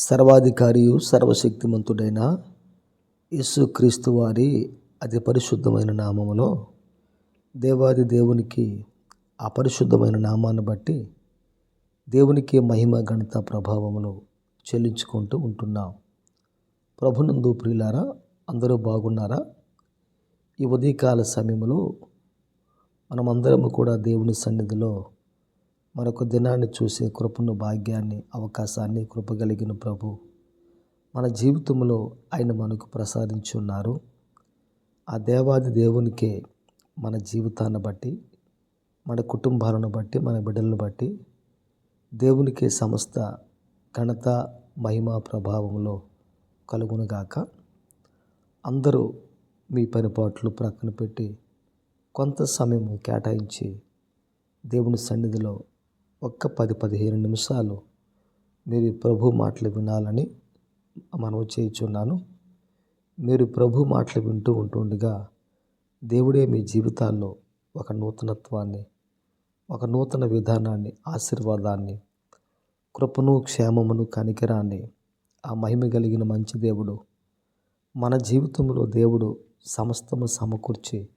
సర్వాధికారియు సర్వశక్తిమంతుడైన యేసుక్రీస్తు వారి అతి పరిశుద్ధమైన నామములో దేవాది దేవునికి అపరిశుద్ధమైన నామాన్ని బట్టి దేవునికి మహిమ గణిత ప్రభావములు చెల్లించుకుంటూ ఉంటున్నాం. ప్రభునందు ప్రియులారా అందరూ బాగున్నారా? ఈ ఉదయకాల సమయంలో మనమందరము కూడా దేవుని సన్నిధిలో మరొక దినాన్ని చూసే కృపను భాగ్యాన్ని అవకాశాన్ని కృపగలిగిన ప్రభు మన జీవితంలో ఆయన మనకు ప్రసాదించి ఉన్నారు ఆ దేవాది దేవునికే మన జీవితాన్ని బట్టి మన కుటుంబాలను బట్టి మన బిడ్డలను బట్టి దేవునికి సమస్త ఘనత మహిమా ప్రభావంలో కలుగునుగాక అందరూ మీ పనిపాట్లు ప్రక్కన పెట్టి కొంత సమయం కేటాయించి దేవుని సన్నిధిలో ఒక్క పది పదిహేను నిమిషాలు మీరు ప్రభు మాటలు వినాలని మనవి చేయుచున్నాను. మీరు ప్రభు మాటలు వింటూ ఉంటుండగా దేవుడే మీ జీవితాల్లో ఒక నూతనత్వాన్ని ఒక నూతన విధానాన్ని ఆశీర్వాదాన్ని కృపను క్షేమమును కనికరాన్ని ఆ మహిమ కలిగిన మంచి దేవుడు మన జీవితంలో దేవుడు సమస్తము సమకూర్చి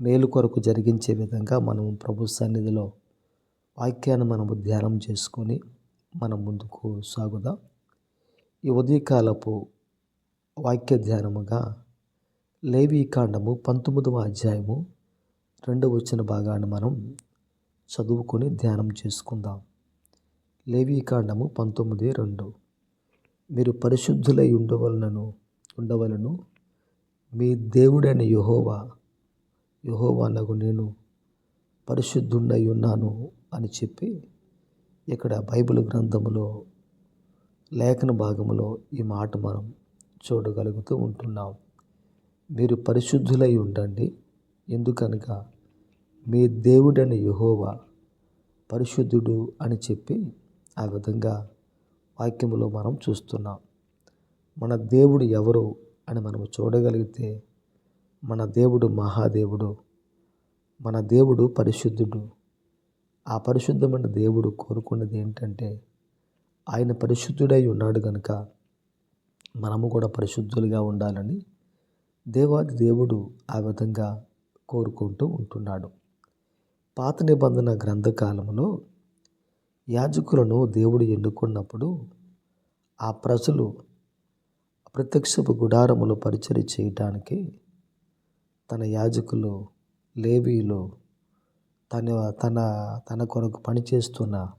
మేలు కొరకు జరిగించే విధంగా మనం ప్రభు సన్నిధిలో వాక్యాన్ని మనము ధ్యానం చేసుకొని మనం ముందుకు సాగుదాం. ఈ ఉదయకాలపు వాక్య ధ్యానముగా లేవీకాండము పంతొమ్మిదవ అధ్యాయము రెండవ వచ్చిన భాగాన్ని మనం చదువుకొని ధ్యానం చేసుకుందాం. లేవీకాండము పంతొమ్మిది రెండు. మీరు పరిశుద్ధులై ఉండవలనను ఉండవలను మీ దేవుడైన యహోవా యహోవానగు నేను పరిశుద్ధుండై ఉన్నాను అని చెప్పి ఇక్కడ బైబిల్ గ్రంథములో లేఖన భాగంలో ఈ మాట మనం చూడగలుగుతూ ఉంటున్నాం. మీరు పరిశుద్ధులై ఉండండి. ఎందుకనగా మీ దేవుడని యహోవా పరిశుద్ధుడు అని చెప్పి ఆ విధంగా వాక్యములో మనం చూస్తున్నాం. మన దేవుడు ఎవరు అని మనం చూడగలిగితే మన దేవుడు మహాదేవుడు. మన దేవుడు పరిశుద్ధుడు. ఆ పరిశుద్ధమైన దేవుడు కోరుకున్నది ఏంటంటే ఆయన పరిశుద్ధుడై ఉన్నాడు కనుక మనము కూడా పరిశుద్ధులుగా ఉండాలని దేవాది దేవుడు ఆ విధంగా కోరుకుంటూ ఉంటున్నాడు. పాత నిబంధన గ్రంథకాలంలో యాజకులను దేవుడు ఎన్నుకున్నప్పుడు ఆ ప్రజలు ప్రత్యక్షపు గుడారములో పరిచయం చేయటానికి తన యాజకులు లేవీలో తన తన తన కొరకు పనిచేస్తున్న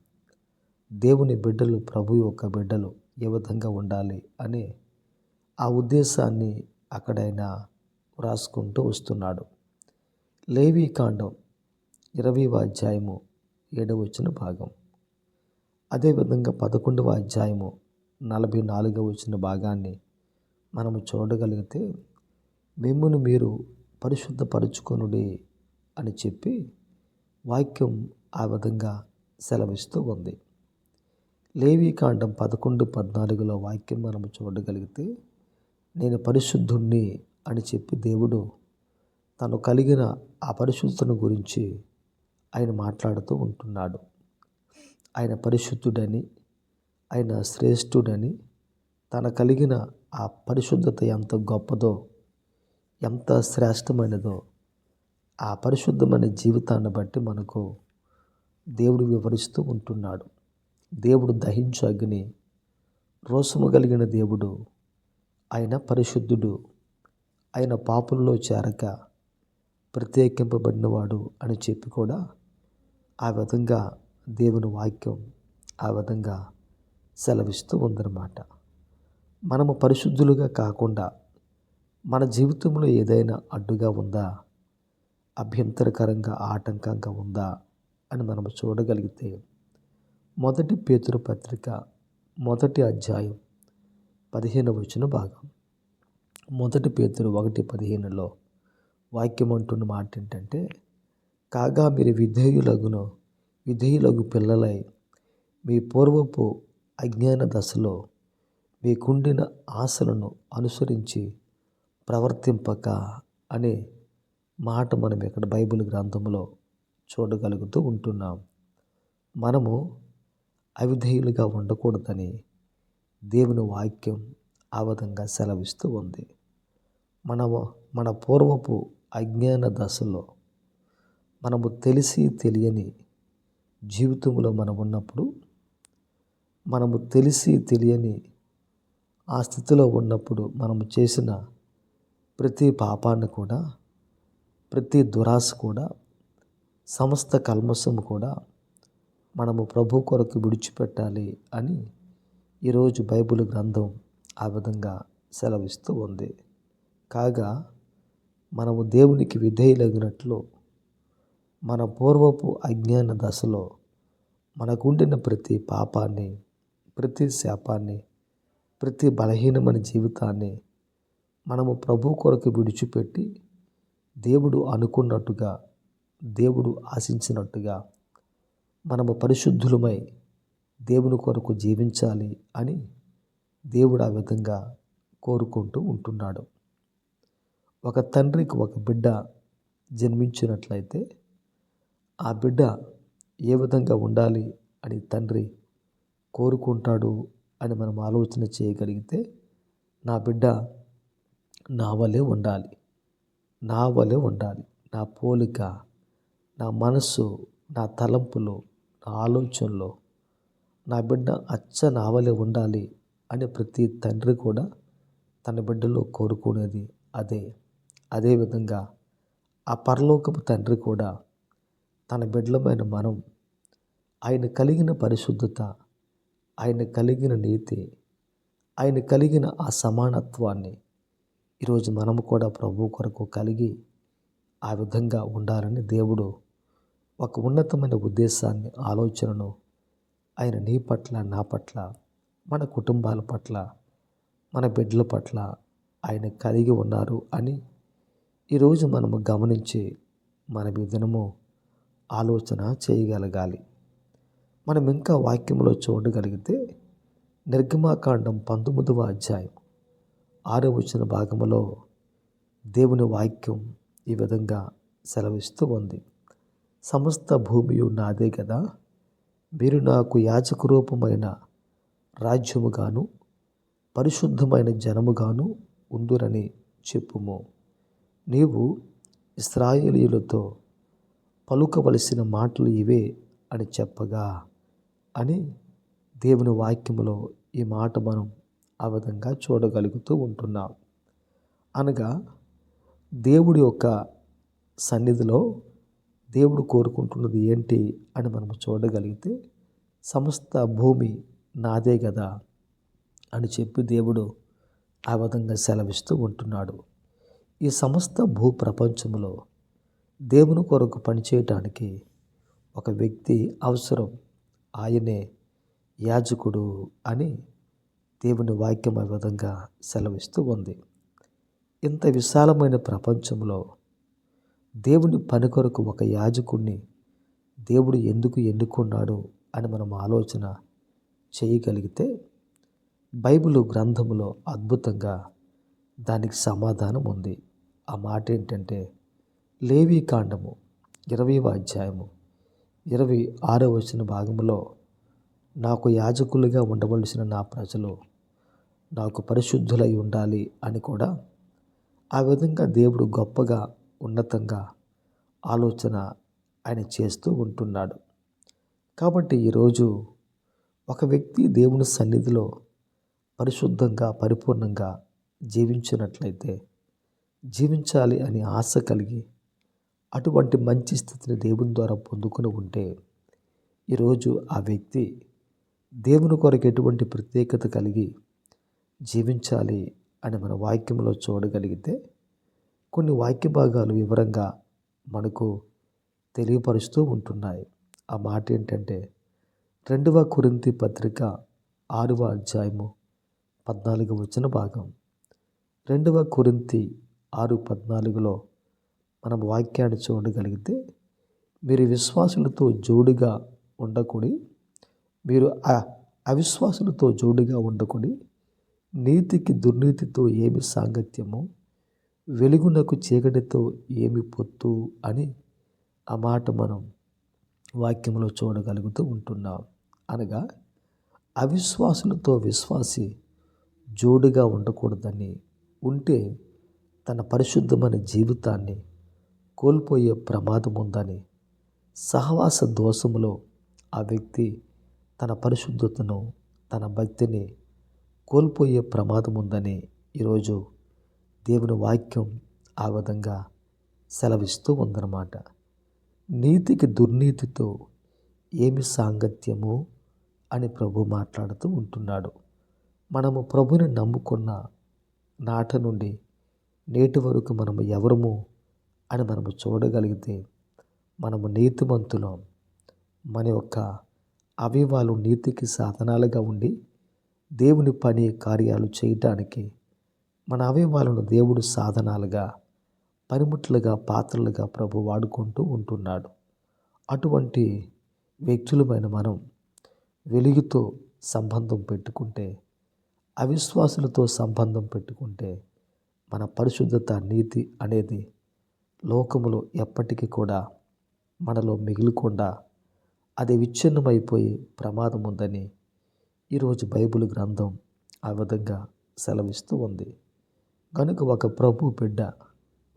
దేవుని బిడ్డలు ప్రభు యొక్క బిడ్డలు ఏ విధంగా ఉండాలి అనే ఆ ఉద్దేశాన్ని అక్కడైనా వ్రాసుకుంటూ వస్తున్నాడు. లేవీ కాండం ఇరవైవ అధ్యాయము ఏడవ వచ్చిన భాగం. అదేవిధంగా పదకొండవ అధ్యాయము నలభై నాలుగవ వచ్చిన భాగాన్ని మనము చూడగలిగితే మిమ్మల్ని మీరు పరిశుద్ధపరచుకొనుడి అని చెప్పి వాక్యం ఆ విధంగా సెలవిస్తూ ఉంది. లేవీకాండం పదకొండు పద్నాలుగులో వాక్యం మనము చూడగలిగితే నేను పరిశుద్ధుణ్ణి అని చెప్పి దేవుడు తను కలిగిన ఆ పరిశుద్ధతను గురించి ఆయన మాట్లాడుతూ ఉంటున్నాడు. ఆయన పరిశుద్ధుడని ఆయన శ్రేష్ఠుడని తన కలిగిన ఆ పరిశుద్ధత ఎంత గొప్పదో ఎంత శ్రేష్టమైనదో ఆ పరిశుద్ధమైన జీవితాన్ని బట్టి మనకు దేవుడు వివరిస్తూ ఉంటున్నాడు. దేవుడు దహించు అగ్ని రోసము కలిగిన దేవుడు ఆయన పరిశుద్ధుడు ఆయన పాపుల్లో చేరక ప్రత్యేకింపబడినవాడు అని చెప్పి కూడా ఆ విధంగా దేవుని వాక్యం ఆ విధంగా సెలవిస్తూ ఉందన్నమాట. మనము పరిశుద్ధులుగా కాకుండా మన జీవితంలో ఏదైనా అడ్డుగా ఉందా? అభ్యంతరకరంగా ఆటంకంగా ఉందా? అని మనం చూడగలిగితే మొదటి పేతురు పత్రిక మొదటి అధ్యాయం పదిహేను వచ్చిన భాగం. మొదటి పేతురు ఒకటి పదిహేనులో వాక్యం అంటున్న మాట ఏంటంటే కాగా మీరు విధేయులగును విధేయులగు పిల్లలై మీ పూర్వపు అజ్ఞాన దశలో మీకుండిన ఆశలను అనుసరించి ప్రవర్తింపక అనే మాట మనం ఇక్కడ బైబిల్ గ్రంథంలో చూడగలుగుతూ ఉంటున్నాం. మనము అవిధేయులుగా ఉండకూడదని దేవుని వాక్యం ఆ విధంగా సెలవిస్తూ ఉంది. మన మన పూర్వపు అజ్ఞాన దశలో మనము తెలిసి తెలియని జీవితంలో మనం ఉన్నప్పుడు మనము తెలిసి తెలియని ఆ స్థితిలో ఉన్నప్పుడు మనము చేసిన ప్రతి పాపాన్ని కూడా ప్రతి దురాశ కూడా సమస్త కల్మషం కూడా మనము ప్రభు కొరకు విడిచిపెట్టాలి అని ఈరోజు బైబిల్ గ్రంథం ఆ విధంగా సెలవిస్తూ ఉంది. కాగా మనము దేవునికి విధేయులగినట్లు మన పూర్వపు అజ్ఞాన దశలో మనకుండిన ప్రతి పాపాన్ని ప్రతి శాపాన్ని ప్రతి బలహీనమైన జీవితాన్ని మనము ప్రభు కొరకు విడిచిపెట్టి దేవుడు అనుకున్నట్టుగా దేవుడు ఆశించినట్టుగా మనము పరిశుద్ధులమై దేవుని కొరకు జీవించాలి అని దేవుడు ఆ విధంగా కోరుకుంటూ ఉంటున్నాడు. ఒక తండ్రికి ఒక బిడ్డ జన్మించినట్లయితే ఆ బిడ్డ ఏ విధంగా ఉండాలి అని తండ్రి కోరుకుంటాడు అని మనం ఆలోచన చేయగలిగితే నా బిడ్డ నా వలె ఉండాలి. నా వలె ఉండాలి. నా పోలిక నా మనస్సు నా తలంపులు నా ఆలోచనలో నా బిడ్డ అచ్చ నా వలె ఉండాలి అని ప్రతి తండ్రి కూడా తన బిడ్డలో కోరుకునేది అదే. అదేవిధంగా ఆ పరలోకపు తండ్రి కూడా తన బిడ్డలమైన మనం ఆయన కలిగిన పరిశుద్ధత ఆయన కలిగిన నీతి ఆయన కలిగిన ఆ సమానత్వాన్ని ఈరోజు మనము కూడా ప్రభు కొరకు కలిగి ఆ విధంగా ఉండాలని దేవుడు ఒక ఉన్నతమైన ఉద్దేశాన్ని ఆలోచనను ఆయన నీ పట్ల నా పట్ల మన కుటుంబాల పట్ల మన బిడ్డల పట్ల ఆయన కలిగి ఉన్నారు అని ఈరోజు మనము గమనించి మన విధనము ఆలోచన చేయగలగాలి. మనం ఇంకా వాక్యంలో చూడగలిగితే నిర్గమాకాండం పంతొమ్మిదవ అధ్యాయం ఆరో వచ్చిన భాగంలో దేవుని వాక్యం ఈ విధంగా సెలవిస్తూ ఉంది. సమస్త భూమి నాదే కదా మీరు నాకు యాచక రూపమైన రాజ్యముగాను పరిశుద్ధమైన జనముగాను ఉందురని చెప్పుము. నీవు ఇస్రాయేలీలతో పలుకవలసిన మాటలు ఇవే అని చెప్పగా అని దేవుని వాక్యములో ఈ మాట మనం ఆ విధంగా చూడగలుగుతూ ఉంటున్నాం. అనగా దేవుడి యొక్క సన్నిధిలో దేవుడు కోరుకుంటున్నది ఏంటి అని మనం చూడగలిగితే సమస్త భూమి నాదే కదా అని చెప్పి దేవుడు ఆ విధంగా సెలవిస్తూ ఉంటున్నాడు. ఈ సమస్త భూ ప్రపంచంలో దేవుని కొరకు పనిచేయటానికి ఒక వ్యక్తి అవసరం. ఆయనే యాజకుడు అని దేవుని వాక్యం ఆ విధంగా సెలవిస్తూ ఉంది. ఇంత విశాలమైన ప్రపంచంలో దేవుని పని కొరకు ఒక యాజకుణ్ణి దేవుడు ఎందుకు ఎన్నుకున్నాడు అని మనం ఆలోచన చేయగలిగితే బైబిల్ గ్రంథములో అద్భుతంగా దానికి సమాధానం ఉంది. ఆ మాట ఏంటంటే లేవీ కాండము ఇరవై అధ్యాయము ఇరవై ఆరో వచ్చిన భాగంలో నాకు యాజకులుగా ఉండవలసిన నా ప్రజలు నాకు పరిశుద్ధులై ఉండాలి అని కూడా ఆ విధంగా దేవుడు గొప్పగా ఉన్నతంగా ఆలోచన ఆయన చేస్తూ ఉంటున్నాడు. కాబట్టి ఈరోజు ఒక వ్యక్తి దేవుని సన్నిధిలో పరిశుద్ధంగా పరిపూర్ణంగా జీవించినట్లయితే జీవించాలి అని ఆశ కలిగి అటువంటి మంచి స్థితిని దేవుని ద్వారా పొందుకుని ఉంటే ఈరోజు ఆ వ్యక్తి దేవుని కొరకు ఎటువంటి ప్రత్యేకత కలిగి జీవించాలి అని మన వాక్యంలో చూడగలిగితే కొన్ని వాక్య భాగాలు వివరంగా మనకు తెలియపరుస్తూ ఉంటున్నాయి. ఆ మాట ఏంటంటే రెండవ కురింతి పత్రిక ఆరవ అధ్యాయము పద్నాలుగు వచ్చిన భాగం. రెండవ కురింతి ఆరు పద్నాలుగులో మనం వాక్యాన్ని చూడగలిగితే మీరు విశ్వాసులతో జోడుగా ఉండకూడి మీరు అవిశ్వాసులతో జోడుగా ఉండకూడి నీతికి దుర్నీతితో ఏమి సాంగత్యము? వెలుగునకు చీకటితో ఏమి పొత్తు? అని ఆ మాట మనం వాక్యంలో చూడగలుగుతూ ఉంటున్నాం. అనగా అవిశ్వాసులతో విశ్వాసి జోడుగా ఉండకూడదని ఉంటే తన పరిశుద్ధమైన జీవితాన్ని కోల్పోయే ప్రమాదం ఉందని సహవాస దోషములో ఆ వ్యక్తి తన పరిశుద్ధతను తన భక్తిని కోల్పోయే ప్రమాదం ఉందని ఈరోజు దేవుని వాక్యం ఆ విధంగా సెలవిస్తూ ఉందన్నమాట. నీతికి దుర్నీతితో ఏమి సాంగత్యము అని ప్రభు మాట్లాడుతూ ఉంటున్నాడు. మనము ప్రభుని నమ్ముకున్న నాట నుండి నేటి వరకు మనము ఎవరము అని మనము చూడగలిగితే మనము నీతిమంతులం. మన యొక్క అవయవాలు నీతికి సాధనాలుగా ఉండి దేవుని పని కార్యాలు చేయటానికి మన అవయవాలను దేవుడు సాధనాలుగా పనిముట్లుగా పాత్రలుగా ప్రభు వాడుకుంటూ ఉంటున్నాడు. అటువంటి వ్యక్తులమైన మనం వెలుగుతో సంబంధం పెట్టుకుంటే అవిశ్వాసులతో సంబంధం పెట్టుకుంటే మన పరిశుద్ధత నీతి అనేది లోకములో ఎప్పటికీ కూడా మనలో మిగిలకుండా అది విచ్ఛిన్నమైపోయి ప్రమాదం ఉందని ఈరోజు బైబిల్ గ్రంథం ఆ విధంగా సెలవిస్తూ ఉంది. కనుక ఒక ప్రభు బిడ్డ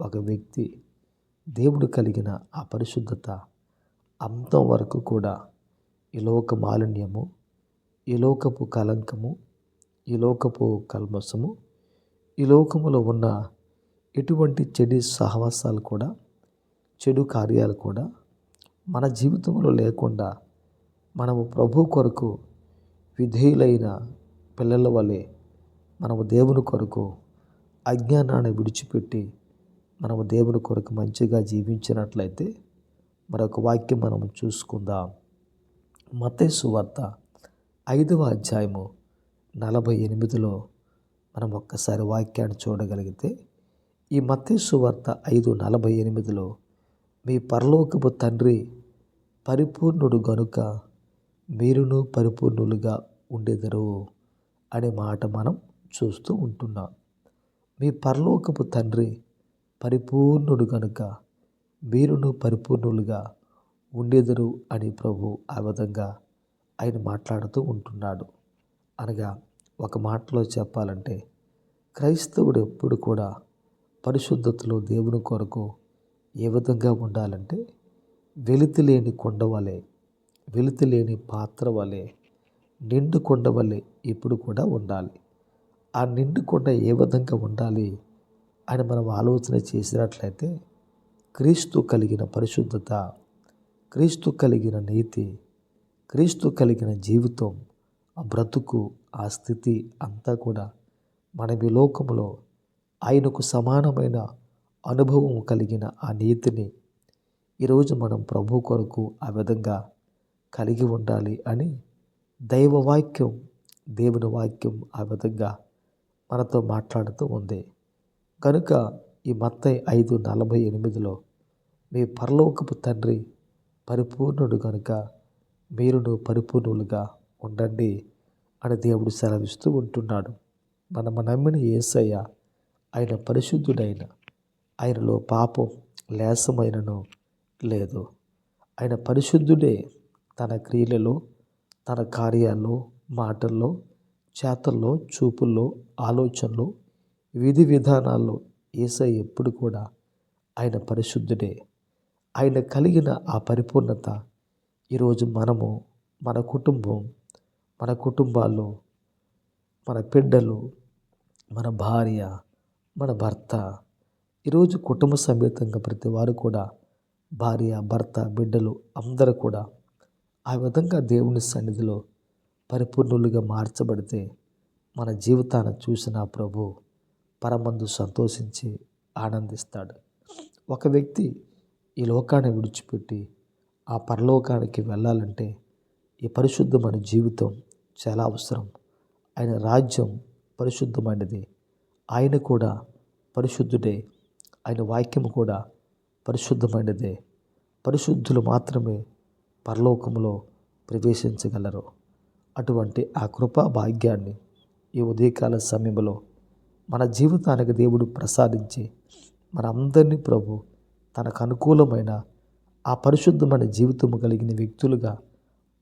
ఒక వ్యక్తి దేవుడు కలిగిన ఆ పరిశుద్ధత అంతం వరకు కూడా ఈ లోక మాలిన్యము ఈ లోకపు కలంకము ఈ లోకపు కల్మసము ఈ లోకములో ఉన్న ఎటువంటి చెడు సహవాసాలు కూడా చెడు కార్యాలు కూడా మన జీవితంలో లేకుండా మనము ప్రభు కొరకు విధేయులైన పిల్లల వలె మనము దేవుని కొరకు అజ్ఞానాన్ని విడిచిపెట్టి మనము దేవుని కొరకు మంచిగా జీవించినట్లయితే మరొక వాక్యం మనము చూసుకుందాం. మతేసు వార్త ఐదవ అధ్యాయము నలభై ఎనిమిదిలో మనం ఒక్కసారి వాక్యాన్ని చూడగలిగితే ఈ మతేసు వార్త ఐదు నలభై ఎనిమిదిలో మీ పరలోకపు తండ్రి పరిపూర్ణుడు గనుక మీరును పరిపూర్ణులుగా ఉండేదరు అనే మాట మనం చూస్తూ ఉంటున్నాం. మీ పరలోకపు తండ్రి పరిపూర్ణుడు కనుక మీరును పరిపూర్ణులుగా ఉండేదరు అని ప్రభు ఆ విధంగా ఆయన మాట్లాడుతూ ఉంటున్నాడు. అనగా ఒక మాటలో చెప్పాలంటే క్రైస్తవుడు ఎప్పుడు కూడా పరిశుద్ధతలో దేవుని కొరకు ఏ విధంగా ఉండాలంటే వెలితి లేని కొండవలే వెలితి లేని పాత్ర వలె నిండు కొండ వలె ఎప్పుడు కూడా ఉండాలి. ఆ నిండు కొండ ఏ విధంగా ఉండాలి అని మనం ఆలోచన చేసినట్లయితే క్రీస్తు కలిగిన పరిశుద్ధత క్రీస్తు కలిగిన నీతి క్రీస్తు కలిగిన జీవితం ఆ బ్రతుకు ఆ స్థితి అంతా కూడా మన విలోకంలో ఆయనకు సమానమైన అనుభవం కలిగిన ఆ నీతిని ఈరోజు మనం ప్రభు కొరకు ఆ విధంగా కలిగి ఉండాలి అని దైవవాక్యం దేవుని వాక్యం ఆ విధంగా మనతో మాట్లాడుతూ ఉంది. కనుక ఈ మత్తయి ఐదు నలభై ఎనిమిదిలో మీ పరలోకపు తండ్రి పరిపూర్ణుడు కనుక మీరును పరిపూర్ణులుగా ఉండండి అని దేవుడు సెలవిస్తూ ఉంటున్నాడు. మనము నమ్మిన ఏసయ్య ఆయన పరిశుద్ధుడైన ఆయనలో పాపం లేసమైనను లేదు. ఆయన పరిశుద్ధుడే తన క్రియలలో తన కార్యాల్లో మాటల్లో చేతల్లో చూపుల్లో ఆలోచనలో విధి విధానాల్లో ఏసై ఎప్పుడు కూడా ఆయన పరిశుద్ధుడే. ఆయన కలిగిన ఆ పరిపూర్ణత ఈరోజు మనము మన కుటుంబం మన కుటుంబాల్లో మన బిడ్డలు మన భార్య మన భర్త ఈరోజు కుటుంబ సమేతంగా ప్రతి వారు కూడా భార్య భర్త బిడ్డలు అందరూ కూడా ఆ విధంగా దేవుని సన్నిధిలో పరిపూర్ణులుగా మార్చబడితే మన జీవితాన్ని చూసిన ప్రభు పరమందు సంతోషించి ఆనందిస్తాడు. ఒక వ్యక్తి ఈ లోకాన్ని విడిచిపెట్టి ఆ పరలోకానికి వెళ్ళాలంటే ఈ పరిశుద్ధమైన జీవితం చాలా అవసరం. ఆయన రాజ్యం పరిశుద్ధమైనది. ఆయన కూడా పరిశుద్ధుడే. ఆయన వాక్యం కూడా పరిశుద్ధమైనదే. పరిశుద్ధులు మాత్రమే పరలోకంలో ప్రవేశించగలరు. అటువంటి ఆ కృపా భాగ్యాన్ని ఈ ఉదయకాల సమయంలో మన జీవితానికి దేవుడు ప్రసాదించి మనందరినీ ప్రభు తనకు అనుకూలమైన ఆ పరిశుద్ధమైన జీవితము కలిగిన వ్యక్తులుగా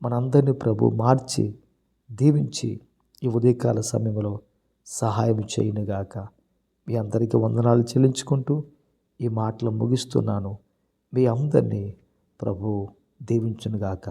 మనందరినీ ప్రభు మార్చి దీవించి ఈ ఉదయకాల సమయంలో సహాయం చేయనుగాక. మీ అందరికీ వందనాలు చెల్లించుకుంటూ ఈ మాటలు ముగిస్తున్నాను. మీ అందరినీ ప్రభు దీవించునుగాక.